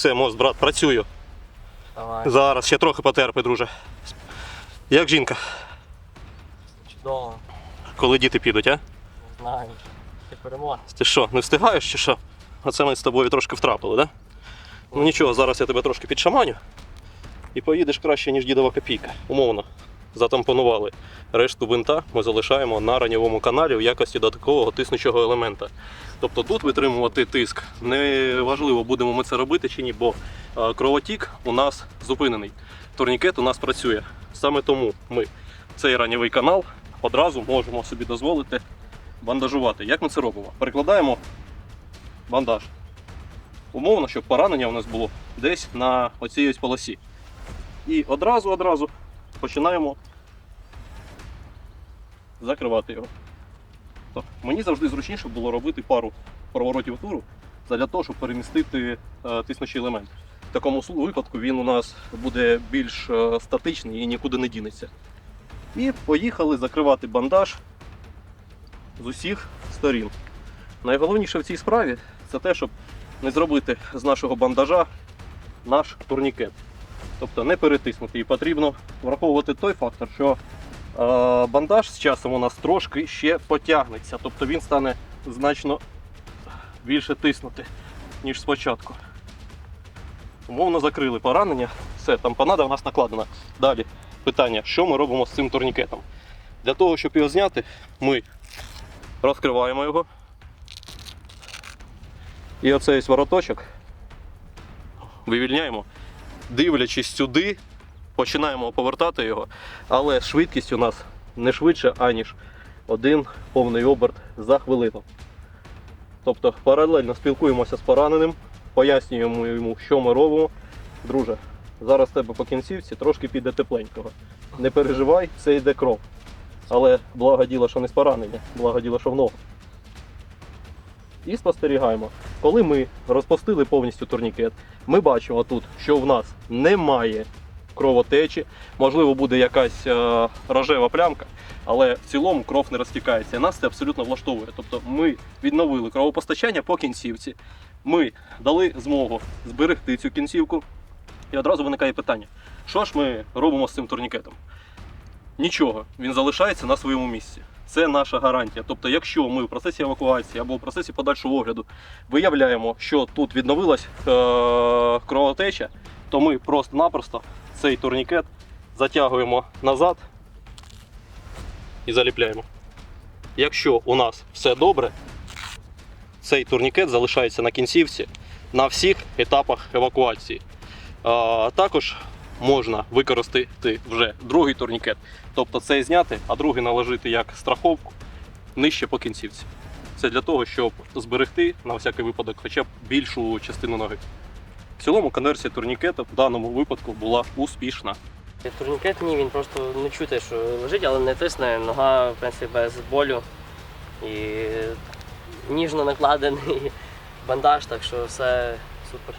Все, мост, брат, працюю. Давай. Зараз ще трохи потерпи, друже. Як жінка, Чудово. коли діти підуть, а? Не знаю. Ти перемога. Ти що, не встигаєш чи що? Оце ми з тобою трошки втрапили, да? Ну нічого, зараз я тебе трошки підшаманю. І поїдеш краще, ніж дідова копійка. Умовно. Затампонували. Решту бинта ми залишаємо на ранньовому каналі в якості додаткового тиснучого елемента. Тобто тут витримувати тиск не важливо, будемо ми це робити чи ні, бо е, кровотік у нас зупинений. Турнікет у нас працює. Саме тому ми цей ранньовий канал одразу можемо собі дозволити бандажувати. Як ми це робимо? Перекладаємо бандаж. Умовно, щоб поранення у нас було десь на оцій ось полосі. І одразу одразу починаємо закривати його. То мені завжди зручніше було робити пару проворотів туру для того, щоб перемістити е, тиснучий елемент. В такому випадку він у нас буде більш е, статичний і нікуди не дінеться. І поїхали закривати бандаж з усіх сторін. Найголовніше в цій справі це те, щоб не зробити з нашого бандажа наш турнікет. Тобто не перетиснути. І потрібно враховувати той фактор, що бандаж з часом у нас трошки ще потягнеться. Тобто він стане значно більше тиснути, ніж спочатку. Умовно закрили поранення. Все, тампонада у нас накладена. Далі питання, що ми робимо з цим турнікетом? Для того, щоб його зняти, ми розкриваємо його. І оцей вороточок вивільняємо, дивлячись сюди, починаємо повертати його, але швидкість у нас не швидше, аніж один повний оберт за хвилину. Тобто паралельно спілкуємося з пораненим, пояснюємо йому, що ми робимо. Друже, зараз тебе по кінцівці трошки піде тепленького. Не переживай, це йде кров. Але благо діло, що не з поранення, благо діло, що в ногу. І спостерігаємо. Коли ми розпустили повністю турнікет, ми бачимо тут, що в нас немає кровотечі, можливо, буде якась е, рожева плямка, але в цілому кров не розтікається. Нас це абсолютно влаштовує. Тобто ми відновили кровопостачання по кінцівці, ми дали змогу зберегти цю кінцівку. І одразу виникає питання: що ж ми робимо з цим турнікетом? Нічого, він залишається на своєму місці. Це наша гарантія. Тобто, якщо ми в процесі евакуації або в процесі подальшого огляду виявляємо, що тут відновилась е- кровотеча, то ми просто-напросто цей турнікет затягуємо назад і заліпляємо. Якщо у нас все добре, цей турнікет залишається на кінцівці на всіх етапах евакуації. А, також можна використати вже другий турнікет, тобто цей зняти, а другий наложити як страховку нижче по кінцівці. Це для того, щоб зберегти на всякий випадок хоча б більшу частину ноги. В цілому конверсія турнікета в даному випадку була успішна. Турнікет ні, він просто не чути, що лежить, але не тисне. Нога, в принципі, без болю. І ніжно накладений бандаж, так що все супер.